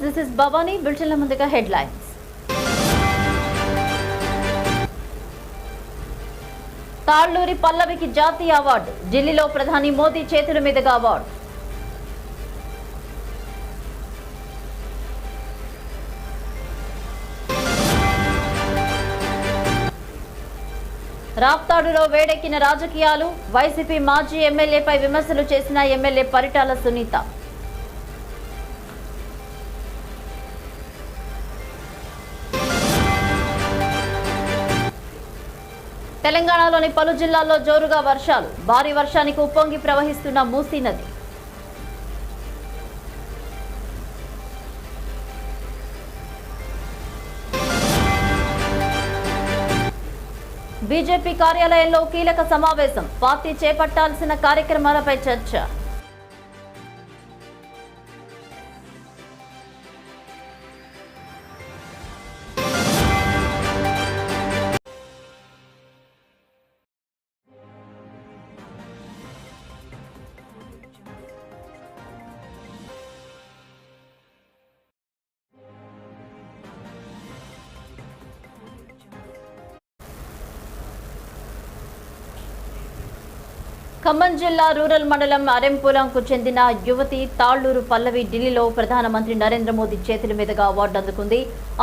News this is Bhavani బులెటిన్ల ముందుగా headlines Talluri పల్లవికి జాతీయ అవార్డు ఢిల్లీలో ప్రధాని మోదీ చేతుల మీదుగా అవార్డు. రాప్తాడులో వేడెక్కిన రాజకీయాలు వైసీపీ మాజీ ఎమ్మెల్యేపై విమర్శలు చేసిన ఎమ్మెల్యే పరిటాల సునీత. తెలంగాణలోని పలు జిల్లాల్లో జోరుగా వర్షాలు. భారీ వర్షానికి ఉప్పొంగి ప్రవహిస్తున్న మూసీ నది. బీజేపీ కార్యాలయంలో కీలక సమావేశం. పార్టీ చేపట్టాల్సిన కార్యక్రమాలపై చర్చ. ఖమ్మం జిల్లా రూరల్ మండలం అరెంపులంకు చెందిన యువతి తాళ్ళూరు పల్లవి ఢిల్లీలో ప్రధానమంత్రి నరేంద్ర మోదీ చేతుల మీదుగా అవార్డు అందుకుంది.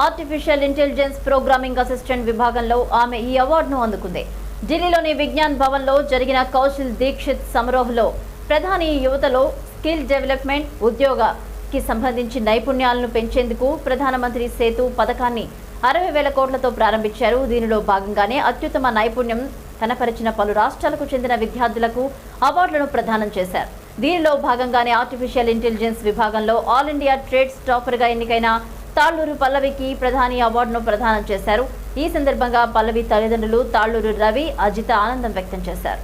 ఆర్టిఫిషియల్ ఇంటెలిజెన్స్ ప్రోగ్రామింగ్ అసిస్టెంట్ విభాగంలో ఆమె ఈ అవార్డును అందుకుంది. ఢిల్లీలోని విజ్ఞాన్ భవన్లో జరిగిన కౌశల్ దీక్షిత్ సమారోహంలో ప్రధాని యువతలో స్కిల్ డెవలప్మెంట్ ఉద్యోగకి సంబంధించి నైపుణ్యాలను పెంచేందుకు ప్రధానమంత్రి సేతు పథకాన్ని అరవై వేల కోట్లతో ప్రారంభించారు. దీనిలో భాగంగానే అత్యుత్తమ నైపుణ్యం కనపరిచిన పలు రాష్ట్రాలకు చెందిన విద్యార్థులకు అవార్డులను ప్రదానం చేశారు. దీనిలో భాగంగానే ఆర్టిఫిషియల్ ఇంటెలిజెన్స్ విభాగంలో ఆల్ ఇండియా ట్రేడ్స్ టాపర్గా ఎన్నికైన తాళ్ళూరు పల్లవికి ప్రధాని అవార్డును ప్రదానం చేశారు. ఈ సందర్భంగా పల్లవి తల్లిదండ్రులు తాళ్ళూరు రవి అజిత ఆనందం వ్యక్తం చేశారు.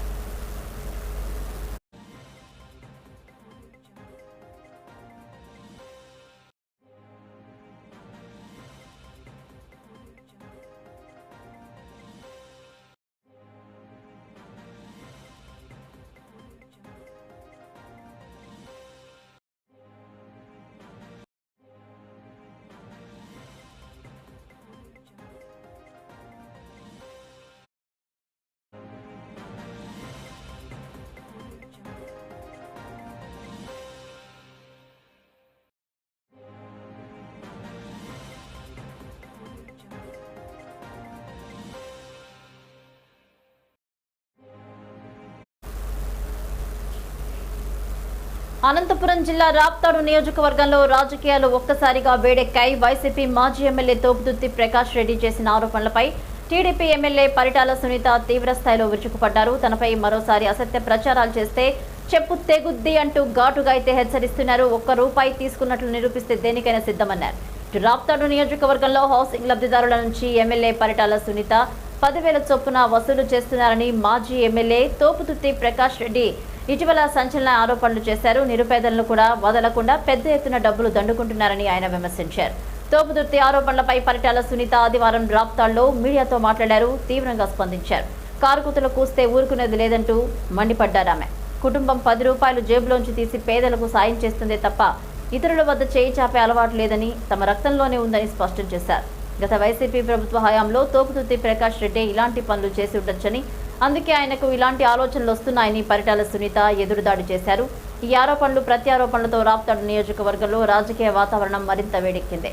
అనంతపురం జిల్లా రాప్తాడు నియోజకవర్గంలో రాజకీయాలు ఒక్కసారిగా వేడెక్కాయి. వైసీపీ మాజీ ఎమ్మెల్యే తోపుదుత్తి ప్రకాష్ రెడ్డి చేసిన ఆరోపణలపై టీడీపీ ఎమ్మెల్యే పరిటాల సునీత తీవ్ర స్థాయిలో విరుచుకుపడ్డారు. తనపై మరోసారి అసత్య ప్రచారాలు చేస్తే చెప్పు తెగుద్ది అంటూ ఘాటుగా అయితే హెచ్చరిస్తున్నారు. ఒక్క రూపాయి తీసుకున్నట్లు నిరూపిస్తే దేనికైనా సిద్ధమన్నారు. రాప్తాడు నియోజకవర్గంలో హౌసింగ్ లబ్ధిదారుల నుంచి ఎమ్మెల్యే పరిటాల సునీత పదివేల చొప్పున వసూలు చేస్తున్నారని మాజీ ఎమ్మెల్యే తోపుతుత్తి ప్రకాష్ రెడ్డి ఇటీవల సంచలన ఆరోపణలు చేశారు. నిరుపేదలను కూడా వదలకుండా పెద్ద ఎత్తున డబ్బులు దండుకుంటున్నారని ఆయన విమర్శించారు. తోపుదుర్తి ఆరోపణలపై పరిటాల సునీత ఆదివారం రాప్తాల్లో మీడియాతో మాట్లాడారు. తీవ్రంగా స్పందించారు. కారుకుతలు కూస్తే ఊరుకునేది లేదంటూ మండిపడ్డారామె కుటుంబం పది రూపాయలు జేబులోంచి తీసి పేదలకు సాయం చేస్తుందే తప్ప ఇతరుల వద్ద చేయి చాపే అలవాటు లేదని తమ రక్తంలోనే ఉందని స్పష్టం చేశారు. గత వైసీపీ ప్రభుత్వ హయాంలో తోపుదుర్తి ప్రకాష్ రెడ్డి ఇలాంటి పనులు చేసి ఉండొచ్చని అందుకే ఆయనకు ఇలాంటి ఆలోచనలు వస్తున్నాయని పరిటాల సునీత ఎదురుదాడి చేశారు. ఈ ఆరోపణలు ప్రత్యారోపణలతో రాప్తాడు నియోజకవర్గంలో రాజకీయ వాతావరణం మరింత వేడెక్కింది.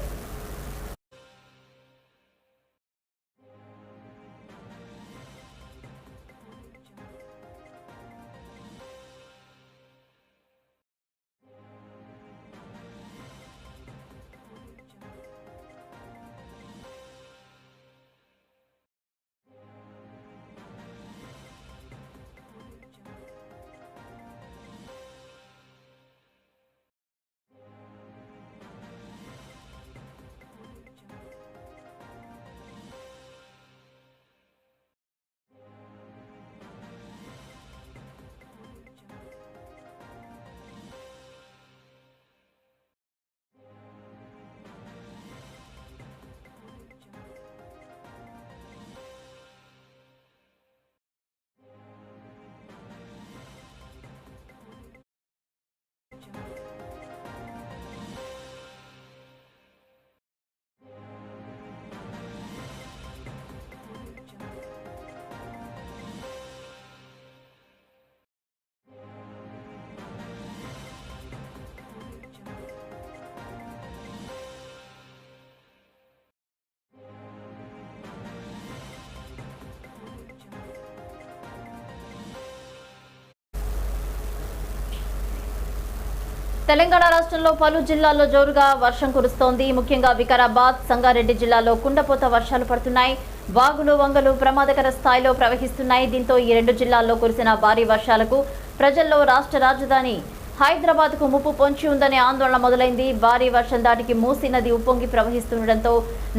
తెలంగాణ రాష్ట్రంలో పలు జిల్లాల్లో జోరుగా వర్షం కురుస్తోంది. ముఖ్యంగా వికారాబాద్ సంగారెడ్డి జిల్లాలో కుండపోత వర్షాలు పడుతున్నాయి. వాగులు వంగలు ప్రమాదకర స్థాయిలో ప్రవహిస్తున్నాయి. దీంతో ఈ రెండు జిల్లాల్లో కురిసిన భారీ వర్షాలకు ప్రజల్లో రాష్ట్ర రాజధాని హైదరాబాద్కు ముప్పు పొంచి ఉందనే ఆందోళన మొదలైంది. భారీ వర్షం దాటికి మూసీ నది ఉప్పొంగి ప్రవహిస్తుండటంతో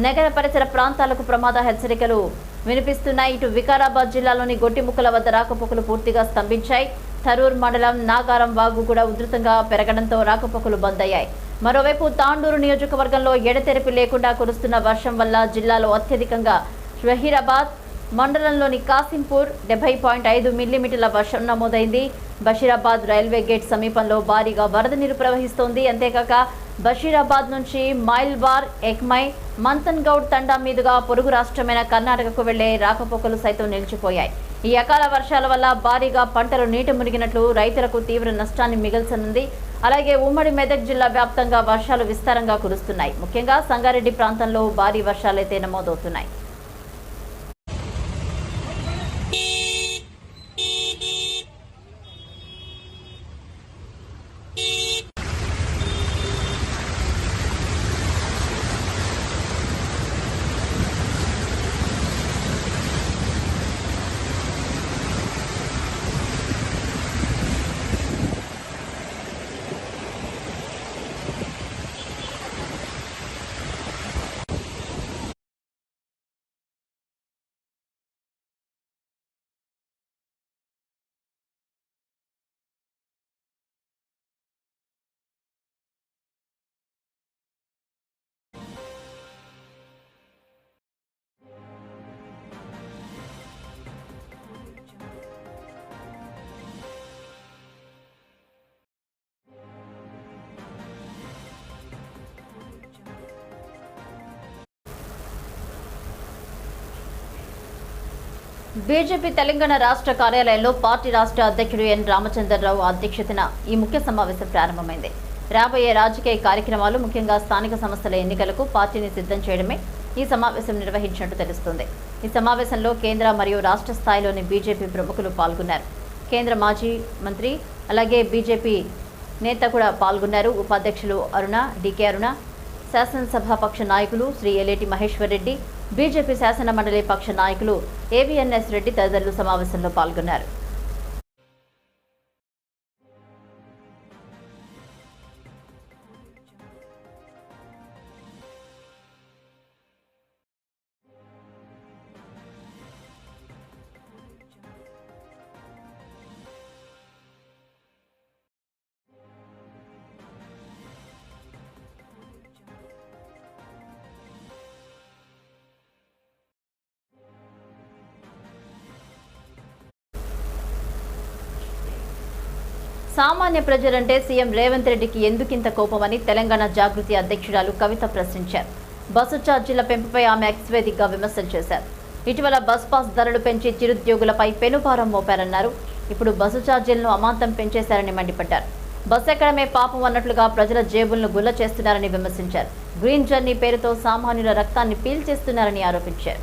నగర పరిసర ప్రాంతాలకు ప్రమాద హెచ్చరికలు వినిపిస్తున్నాయి. ఇటు వికారాబాద్ జిల్లాలోని గొట్టిముక్కల వద్ద రాకపోకలు పూర్తిగా స్తంభించాయి. థరూర్ మండలం నాగారం వాగు కూడా ఉధృతంగా పెరగడంతో రాకపోకలు బంద్ అయ్యాయి మరోవైపు తాండూరు నియోజకవర్గంలో ఎడతెరిపి లేకుండా కురుస్తున్న వర్షం వల్ల జిల్లాలో అత్యధికంగా షహీరాబాద్ మండలంలోని కాసింపూర్ డెబ్బై పాయింట్ ఐదు మిల్లీమీటర్ల వర్షం నమోదైంది. బషీరాబాద్ రైల్వే గేట్ సమీపంలో భారీగా వరద నీరు ప్రవహిస్తోంది. అంతేకాక బషీరాబాద్ నుంచి మైల్వార్ ఎక్మై మంతన్ గౌడ్ తండా మీదుగా పొరుగు రాష్ట్రమైన కర్ణాటకకు వెళ్ళే రాకపోకలు సైతం నిలిచిపోయాయి. ఈ అకాల వర్షాల వల్ల భారీగా పంటలు నీట మునిగినట్లు రైతులకు తీవ్ర నష్టాన్ని మిగల్చనుంది. అలాగే ఉమ్మడి మెదక్ జిల్లా వ్యాప్తంగా వర్షాలు విస్తారంగా కురుస్తున్నాయి. ముఖ్యంగా సంగారెడ్డి ప్రాంతంలో భారీ వర్షాలైతే నమోదవుతున్నాయి. బీజేపీ తెలంగాణ రాష్ట్ర కార్యాలయంలో పార్టీ రాష్ట్ర అధ్యక్షుడు ఎన్ రామచంద్రరావు అధ్యక్షతన ఈ ముఖ్య సమావేశం ప్రారంభమైంది. రాబోయే రాజకీయ కార్యక్రమాలు ముఖ్యంగా స్థానిక సంస్థల ఎన్నికలకు పార్టీని సిద్ధం చేయడమే ఈ సమావేశం నిర్వహించినట్టు తెలుస్తోంది. ఈ సమావేశంలో కేంద్ర మరియు రాష్ట్ర స్థాయిలోని బీజేపీ ప్రముఖులు పాల్గొన్నారు. కేంద్ర మాజీ మంత్రి అలాగే బీజేపీ నేత కూడా పాల్గొన్నారు. ఉపాధ్యక్షులు అరుణ డికే అరుణ శాసనసభాపక్ష నాయకులు శ్రీ ఎలేటి మహేశ్వర్ రెడ్డి బీజేపీ శాసన మండలి పక్ష నాయకులు ఏవిఎన్ఎస్ రెడ్డి తదితరులు సమావేశంలో పాల్గొన్నారు. సామాన్య ప్రజలంటే సీఎం రేవంత్ రెడ్డికి ఎందుకింత కోపమని తెలంగాణ జాగృతి అధ్యక్షురాలు కవిత ప్రశ్నించారు. బస్సు ఛార్జీల పెంపుపై ఆమె ఎక్స్ విమర్శలు చేశారు. ఇటీవల బస్ పాస్ ధరలు పెంచి చిరుద్యోగులపై పెనుభారం మోపారన్నారు. ఇప్పుడు బస్సు ఛార్జీలను అమాంతం పెంచేశారని మండిపడ్డారు. బస్సు ఎక్కడమే పాపం అన్నట్లుగా ప్రజల జేబులను గుల్ల చేస్తున్నారని విమర్శించారు. గ్రీన్ జర్నీ పేరుతో సామాన్యుల రక్తాన్ని పీల్చేస్తున్నారని ఆరోపించారు.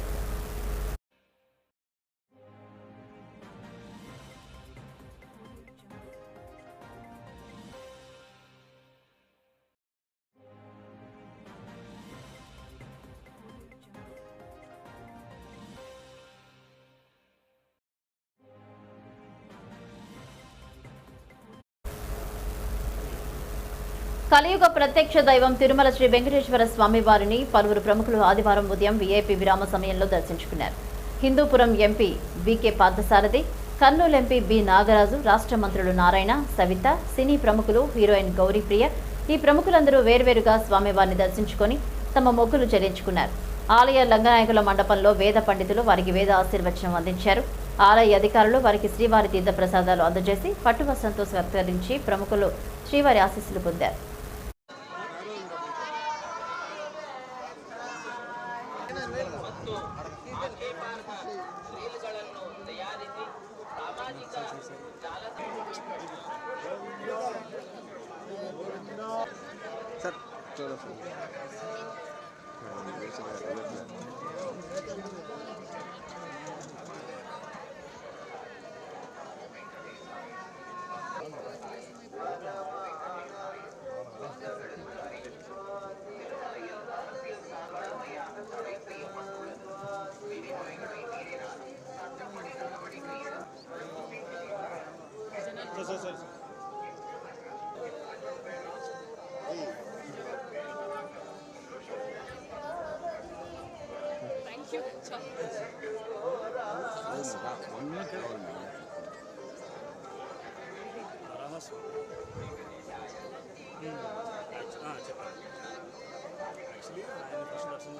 కలియుగ ప్రత్యక్ష దైవం తిరుమల శ్రీ వెంకటేశ్వర స్వామి వారిని పలువురు ప్రముఖులు ఆదివారం ఉదయం వీఐపీ విరామ సమయంలో దర్శించుకున్నారు. Hindupuram MP VK Parthasarathi Kurnool MP B Nagaraju రాష్ట్ర మంత్రులు నారాయణ సవిత సినీ ప్రముఖులు హీరోయిన్ గౌరీప్రియ ఈ ప్రముఖులందరూ వేర్వేరుగా స్వామివారిని దర్శించుకొని తమ మొక్కులు చెల్లించుకున్నారు. ఆలయ లంగనాయకుల మండపంలో వేద పండితులు వారికి వేద ఆశీర్వచనం అందించారు. ఆలయ అధికారులు వారికి శ్రీవారి తీర్థ ప్రసాదాలు అందజేసి పట్టువస్త్రంతో సత్కరించి ప్రముఖులు శ్రీవారి ఆశీస్సులు పొందారు. చెప్పండి యాక్చువల్లీ ఆయన ఫస్ట్ దర్శనం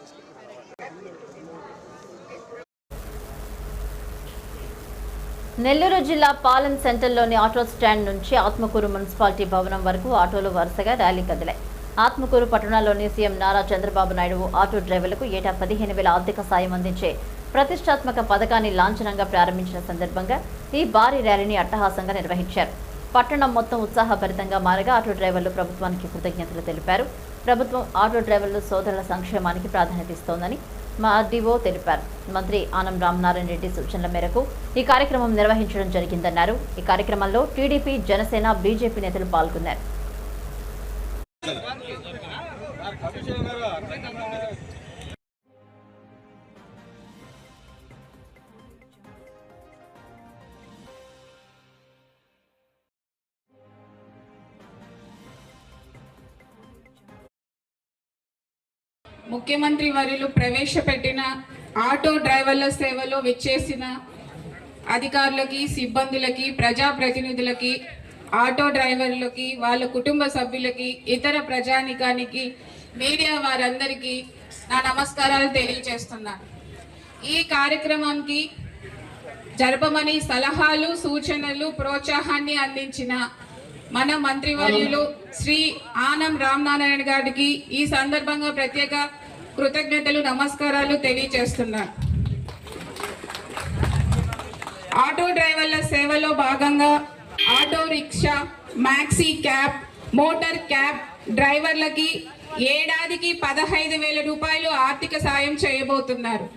నెల్లూరు జిల్లా పాలెం సెంటర్లోని ఆటో స్టాండ్ నుంచి ఆత్మకూరు మున్సిపాలిటీ భవనం వరకు ఆటోలు వరుసగా ర్యాలీ కదిలాయి. ఆత్మకూరు పట్టణంలోని సీఎం నారా చంద్రబాబు నాయుడు ఆటో డ్రైవర్లకు ఏటా పదిహేను వేల ఆర్థిక సాయం అందించే ప్రతిష్టాత్మక పథకాన్ని లాంఛనంగా ప్రారంభించిన సందర్భంగా ఈ భారీ ర్యాలీని అట్టహాసంగా నిర్వహించారు. పట్టణం మొత్తం ఉత్సాహభరితంగా మారగా ఆటో డ్రైవర్లు ప్రభుత్వానికి కృతజ్ఞతలు తెలిపారు. ప్రభుత్వం ఆటో డ్రైవర్లు సోదరుల సంక్షేమానికి ప్రాధాన్యత ఇస్తోందని మా ఆర్డీఓ తెలిపారు. మంత్రి ఆనం రామనారాయణ రెడ్డి సూచనల మేరకు ఈ కార్యక్రమం నిర్వహించడం జరిగిందన్నారు. ఈ కార్యక్రమంలో టీడీపీ జనసేన బీజేపీ నేతలు పాల్గొన్నారు. ముఖ్యమంత్రి వర్యులు ప్రవేశపెట్టిన ఆటో డ్రైవర్ల సేవలో విచ్చేసిన అధికారులకి సిబ్బందులకి ప్రజాప్రతినిధులకి ఆటో డ్రైవర్లకి వాళ్ళ కుటుంబ సభ్యులకి ఇతర ప్రజానికానికి మీడియా వారందరికీ నా నమస్కారాలు తెలియజేస్తున్నాను ఈ కార్యక్రమానికి జరపమని సలహాలు సూచనలు ప్రోత్సాహాన్ని అందించిన మన మంత్రివర్యులు శ్రీ ఆనం రామనారాయణ గారికి ఈ సందర్భంగా ప్రత్యేక కృతజ్ఞతలు నమస్కారాలు తెలియజేస్తున్నాను ఆటో డ్రైవర్ల సేవలో భాగంగా auto rickshaw maxi cab motor cab డ్రైవర్లకి ఏడాదికి పదహైదు వేల రూపాయలు ఆర్థిక సాయం చేయబోతున్నారు.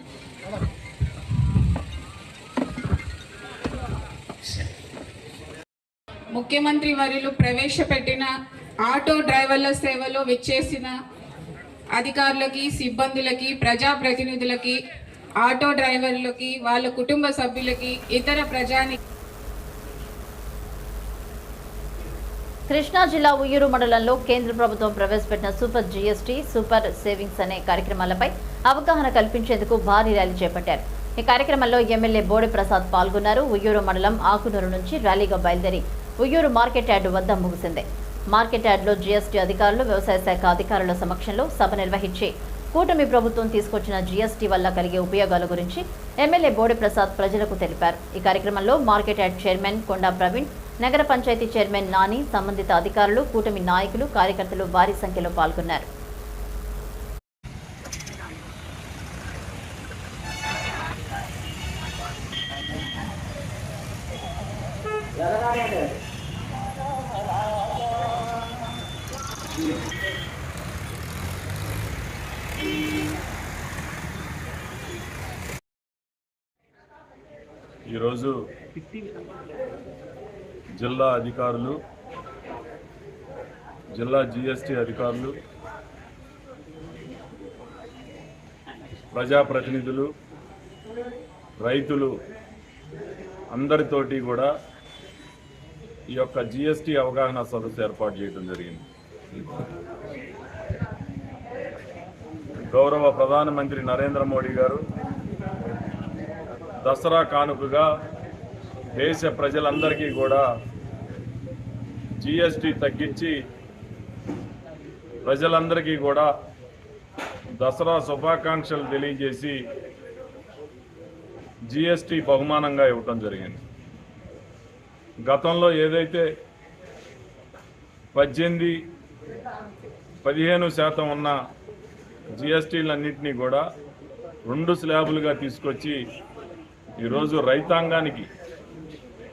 ముఖ్యమంత్రి వర్యులు ప్రవేశపెట్టిన ఆటో డ్రైవర్ల సేవలో విచ్చేసిన అధికారులకి సిబ్బందులకి ప్రజాప్రతినిధులకి ఆటో డ్రైవర్లకి వాళ్ళ కుటుంబ సభ్యులకి ఇతర ప్రజాని కృష్ణా జిల్లా ఉయ్యూరు మండలంలో కేంద్ర ప్రభుత్వం ప్రవేశపెట్టిన సూపర్ జీఎస్టీ సూపర్ సేవింగ్స్ అనే కార్యక్రమాలపై అవగాహన కల్పించేందుకు భారీ ర్యాలీ చేపట్టారు. ఈ కార్యక్రమంలో ఎమ్మెల్యే బోడి ప్రసాద్ పాల్గొన్నారు. ఉయ్యూరు మండలం ఆకునూరు నుంచి ర్యాలీగా బయలుదేరి ఉయ్యూరు మార్కెట్ యార్డు వద్ద ముగిసింది. మార్కెట్ యార్డులో జీఎస్టీ అధికారులు వ్యవసాయ శాఖ అధికారుల సమక్షంలో సభ నిర్వహించి కూటమి ప్రభుత్వం తీసుకొచ్చిన జీఎస్టీ వల్ల కలిగే ఉపయోగాల గురించి ఎమ్మెల్యే బోడి ప్రసాద్ ప్రజలకు తెలిపారు. ఈ కార్యక్రమంలో market yard chairman Konda Praveen నగర పంచాయతీ చైర్మన్ నాని సంబంధిత అధికారులు కూటమి నాయకులు కార్యకర్తలు భారీ సంఖ్యలో పాల్గొన్నారు ఈరోజు జిల్లా అధికారులు జిల్లా జిఎస్టి అధికారులు ప్రజాప్రతినిధులు రైతులు అందరితోటి కూడా ఈ యొక్క జిఎస్టి అవగాహన సదస్సు ఏర్పాటు చేయడం జరిగింది. గౌరవ ప్రధానమంత్రి నరేంద్ర మోడీ గారు దసరా కానుకగా దేశ ప్రజలందరికీ కూడా జిఎస్టి తగ్గించి ప్రజలందరికీ కూడా దసరా శుభాకాంక్షలు తెలియజేసి జిఎస్టి బహుమానంగా ఇవ్వటం జరిగింది. గతంలో ఏదైతే పద్దెనిమిది పదిహేను శాతం ఉన్న జిఎస్టీలన్నింటినీ కూడా రెండు స్లాబులుగా తీసుకొచ్చి ఈరోజు రైతాంగానికి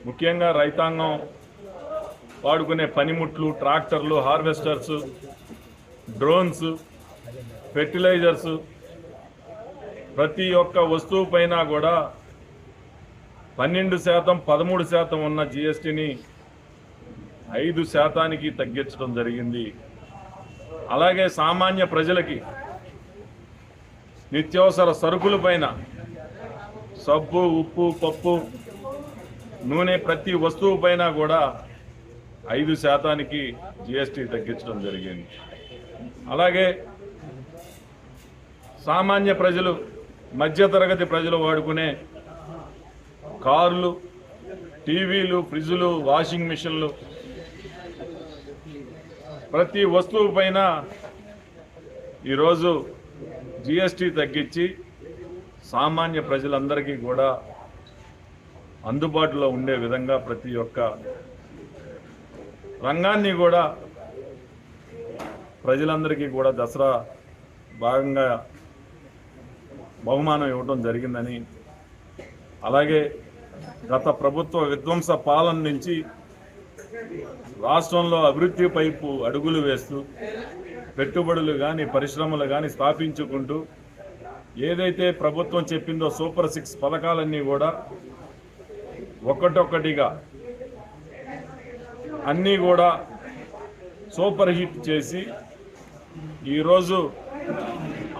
ముఖ్యంగా రైతాంగం వాడుకునే పనిముట్లు ట్రాక్టర్లు హార్వెస్టర్స్ డ్రోన్స్ ఫెర్టిలైజర్స్ ప్రతి ఒక్క వస్తువు పైన కూడా పన్నెండు శాతం పదమూడు శాతం ఉన్న జిఎస్టిని ఐదు శాతానికి తగ్గించడం జరిగింది. అలాగే సామాన్య ప్రజలకి నిత్యావసర సరుకుల పైన సబ్బు ఉప్పు పప్పు నూనె ప్రతి వస్తువు పైన కూడా ఐదు శాతానికి జిఎస్టీ తగ్గించడం జరిగింది. అలాగే సామాన్య ప్రజలు మధ్యతరగతి ప్రజలు వాడుకునే కార్లు టీవీలు ఫ్రిడ్జులు వాషింగ్ మిషన్లు ప్రతి వస్తువు పైన ఈరోజు జిఎస్టీ తగ్గించి సామాన్య ప్రజలందరికీ కూడా అందుబాటులో ఉండే విధంగా ప్రతి ఒక్క రంగాన్ని కూడా ప్రజలందరికీ కూడా దసరా భాగంగా బహుమానం ఇవ్వటం జరిగిందని అలాగే గత ప్రభుత్వ విధ్వంస పాలన నుంచి రాష్ట్రంలో అభివృద్ధి పైపు అడుగులు వేస్తూ పెట్టుబడులు కానీ పరిశ్రమలు కానీ స్థాపించుకుంటూ ఏదైతే ప్రభుత్వం చెప్పిందో సూపర్ సిక్స్ పథకాలన్నీ కూడా ఒక్కటొక్కటిగా అన్నీ కూడా సూపర్ హిట్ చేసి ఈరోజు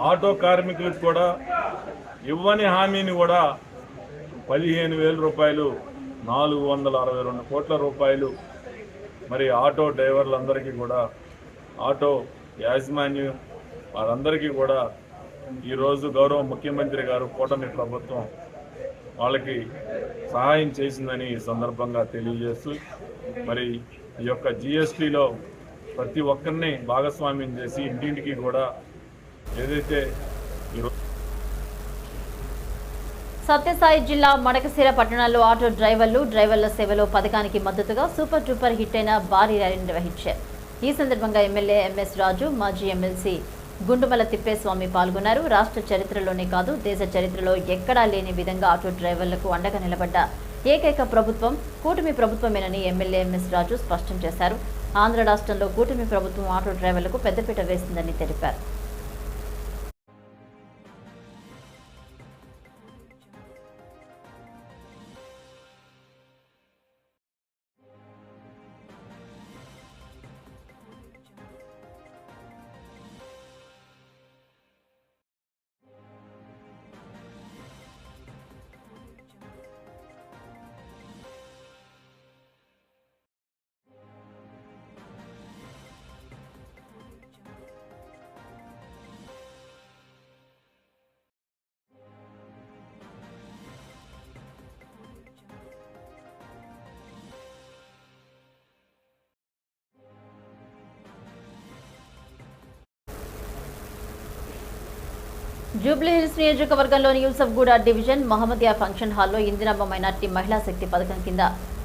ఆటో కార్మికులకు కూడా ఇవ్వని హామీని కూడా పదిహేను వేల రూపాయలు నాలుగు వందల అరవై రెండు కోట్ల రూపాయలు మరి ఆటో డ్రైవర్లందరికీ కూడా ఆటో యాజమాన్యం వారందరికీ కూడా ఈరోజు గౌరవ ముఖ్యమంత్రి గారు కూటమి ప్రభుత్వం వాళ్ళకి సహాయం చేసిందని ఈ సందర్భంగా తెలియజేస్తూ మరి ఈ యొక్క జిఎస్టీలో ప్రతి ఒక్కరిని భాగస్వామ్యం చేసి ఇంటింటికి కూడా ఏదైతే సత్యసాయి జిల్లా మడకశిర పట్టణంలో ఆటో డ్రైవర్లు డ్రైవర్ల సేవలో పథకానికి మద్దతుగా సూపర్ డూపర్ హిట్ అయిన భారీ ర్యాలీ నిర్వహించారు. ఈ సందర్భంగా ఎమ్మెల్యే ఎంఎస్ రాజు మాజీ ఎమ్మెల్సీ గుండుమల తిప్పేస్వామి పాల్గొన్నారు. రాష్ట్ర చరిత్రలోనే కాదు దేశ చరిత్రలో ఎక్కడా లేని విధంగా ఆటో డ్రైవర్లకు అండగా నిలబడ్డ ఏకైక ప్రభుత్వం కూటమి ప్రభుత్వమేనని ఎమ్మెల్యే ఎంఎస్ రాజు స్పష్టం చేశారు. ఆంధ్ర రాష్ట్రంలో కూటమి ప్రభుత్వం ఆటో డ్రైవర్లకు పెద్దపీట వేసిందని తెలిపారు. జూబ్లీహిల్స్ నియోజకవర్గంలోని యూసఫ్గూడ డివిజన్ మహమ్మదియా ఫంక్షన్ హాల్లో ఇందిరమ్మ మైనార్టీ మహిళా శక్తి పథకం కింద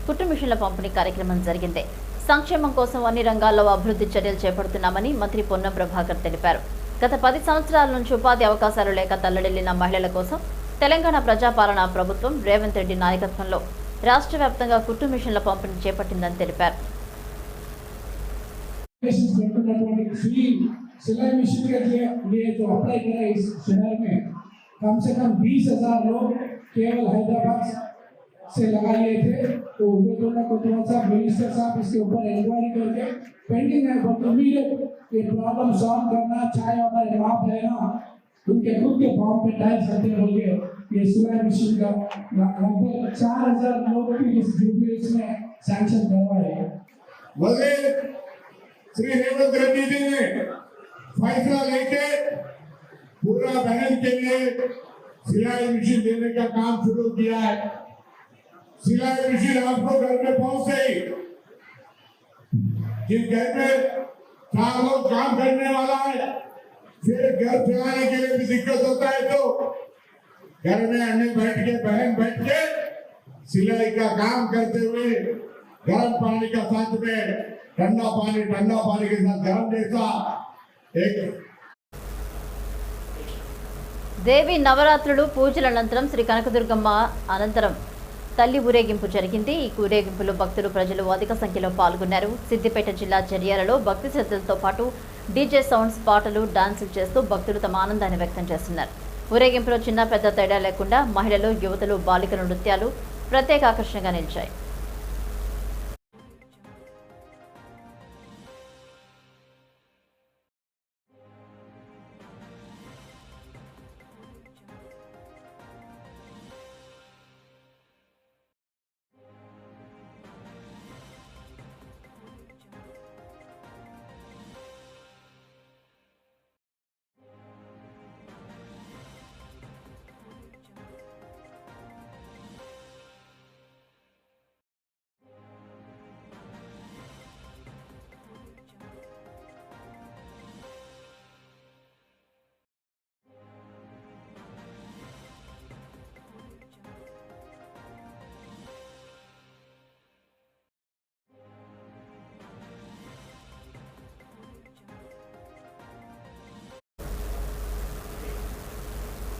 కుట్టు మిషన్ల పంపిణీ కార్యక్రమం జరిగింది. సంక్షేమం కోసం అన్ని రంగాల్లో అభివృద్ధి చర్యలు చేపడుతున్నామని మంత్రి పొన్నం ప్రభాకర్ తెలిపారు. గత పది సంవత్సరాల నుంచి ఉపాధి అవకాశాలు లేక తల్లడిల్లిన మహిళల కోసం తెలంగాణ ప్రజాపాలన ప్రభుత్వం రేవంత్ రెడ్డి నాయకత్వంలో రాష్ట్ర వ్యాప్తంగా కుట్టు మిషన్ల పంపిణీ చేపట్టిందని తెలిపారు. सिलाई मशीन के लिए लिए जो अप्लाई करा इस शहर में, कम से कम बीस हज़ार लोग केवल हैदराबाद से लगा लिए थे। तो उनको थोड़ा को थोड़ा सा मिनिस्टर साहब इसके ऊपर इंक्वायरी करके पेंडिंग है बट इमीडिएट ये प्रॉब्लम सॉल्व करना, चाहे हमारे वहाँ पे है ना, उनके खुद के फॉर्म पे टाइप करते हैं बोलिए ये सिलाई मशीन का लगभग चार हज़ार लोग की इस ड्यूटी में सैंक्शन करवाए मज़े श्री रेवंत रेड्डी जी ने फैसला लेके पूरा बहन के लिए सिलाई मशीन देने का काम शुरू किया है। सिलाई मशीन आपको घर में पहुँच गई जिस घर में चार लोग काम करने वाला है, फिर घर चलाने के लिए भी दिक्कत होता है तो घर में अन्य बैठ के बहन बैठ के सिलाई का काम करते हुए गर्म पानी का साथ में ठंडा पानी ठंडा पानी के साथ गर्म जैसा దేవి నవరాత్రులు పూజల అనంతరం శ్రీ కనకదుర్గమ్మ అనంతరం తల్లి ఊరేగింపు జరిగింది. ఈ ఊరేగింపులో భక్తులు ప్రజలు అధిక సంఖ్యలో పాల్గొన్నారు. సిద్దిపేట జిల్లా చర్యాలలో భక్తి శ్రద్ధలతో పాటు డీజే సౌండ్స్ పాటలు డాన్సులు చేస్తూ భక్తులు తమ ఆనందాన్ని వ్యక్తం చేస్తున్నారు. ఊరేగింపులో చిన్న పెద్ద తేడా లేకుండా మహిళలు యువతలు బాలికల నృత్యాలు ప్రత్యేక ఆకర్షణగా నిలిచాయి.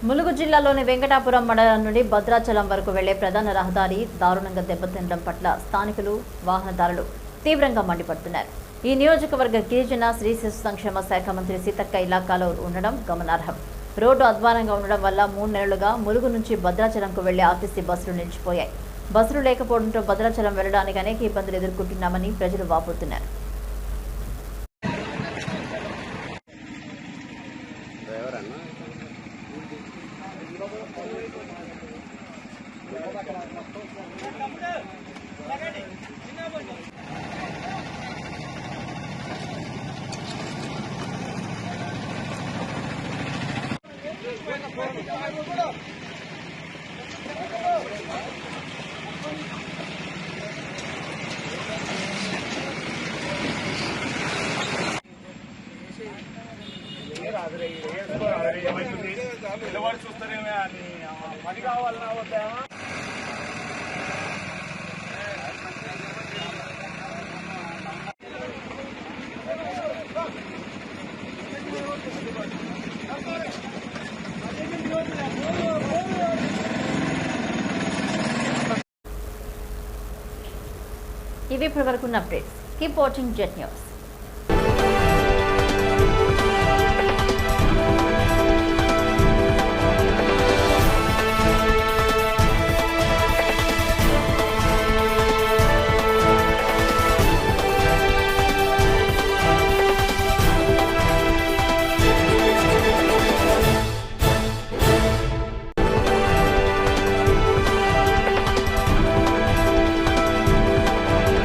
ములుగు జిల్లాలోని వెంకటాపురం మండలం నుండి భద్రాచలం వరకు వెళ్ళే ప్రధాన రహదారి దారుణంగా దెబ్బతినడం పట్ల స్థానికులు వాహనదారులు తీవ్రంగా మండిపడుతున్నారు. ఈ నియోజకవర్గ గిరిజన శ్రీ శిశు సంక్షేమ శాఖ మంత్రి సీతక్క ఇలాకాలో ఉండడం గమనార్హం. రోడ్డు అధ్వానంగా ఉండడం వల్ల మూడు నెలలుగా ములుగు నుంచి భద్రాచలంకు వెళ్ళే ఆర్టీసీ బస్సులు నిలిచిపోయాయి. బస్సులు లేకపోవడంతో భద్రాచలం వెళ్ళడానికి అనేక ఇబ్బందులు ఎదుర్కొంటున్నామని ప్రజలు వాపోతున్నారు. ఇవి ఉన్న updates. Keep watching Jet News